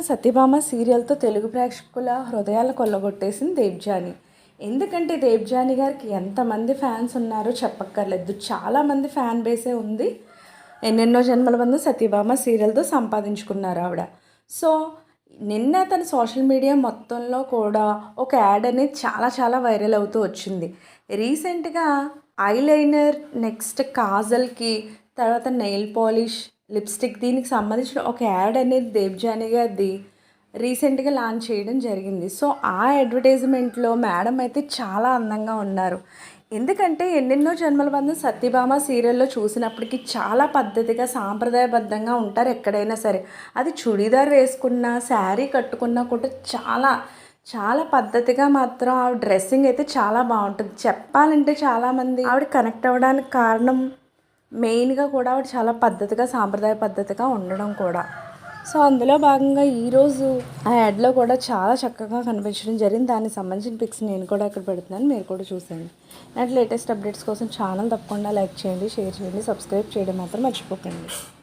సత్యభామ సీరియల్తో తెలుగు ప్రేక్షకుల హృదయాలు కొల్లగొట్టేసింది దేవ్జాని ఎందుకంటే దేవ్జాని గారికి ఎంతమంది ఫ్యాన్స్ ఉన్నారో చెప్పక్కర్లేదు. చాలామంది ఫ్యాన్ బేసే ఉంది. ఎన్నెన్నో జన్మల బంధం సత్యభామ సీరియల్తో సంపాదించుకున్నారు ఆవిడ. సో నిన్న తన సోషల్ మీడియా మొత్తంలో కూడా ఒక యాడ్ అనేది చాలా చాలా వైరల్ అవుతూ వచ్చింది. రీసెంట్గా ఐలైనర్ నెక్స్ట్ కాజల్కి తర్వాత నెయిల్ పాలిష్ లిప్స్టిక్ దీనికి సంబంధించిన ఒక యాడ్ అనేది దేవ్జాని గారిది రీసెంట్గా లాంచ్ చేయడం జరిగింది. సో ఆ అడ్వర్టైజ్మెంట్లో మేడం అయితే చాలా అందంగా ఉన్నారు. ఎందుకంటే ఎన్నెన్నో జన్మల బంధం సత్యభామ సీరియల్లో చూసినప్పటికీ చాలా పద్ధతిగా సాంప్రదాయబద్ధంగా ఉంటారు ఎక్కడైనా సరే. అది చుడీదార్ వేసుకున్నా శారీ కట్టుకున్నా కూడా చాలా చాలా పద్ధతిగా మాత్రం ఆవిడ డ్రెస్సింగ్ అయితే చాలా బాగుంటుంది. చెప్పాలంటే చాలామంది ఆవిడ కనెక్ట్ అవ్వడానికి కారణం మెయిన్గా కూడా ఆవిడ చాలా పద్ధతిగా సాంప్రదాయ పద్ధతిగా ఉండడం కూడా. సో అందులో భాగంగా ఈరోజు ఆ యాడ్లో కూడా చాలా చక్కగా కనిపించడం జరిగింది. దానికి సంబంధించిన పిక్స్ నేను కూడా ఇక్కడ పెడుతున్నాను. మీరు కూడా చూసేయండి. నా లేటెస్ట్ అప్డేట్స్ కోసం ఛానల్ తప్పకుండా లైక్ చేయండి షేర్ చేయండి సబ్స్క్రైబ్ చేయడం మాత్రం మర్చిపోకండి.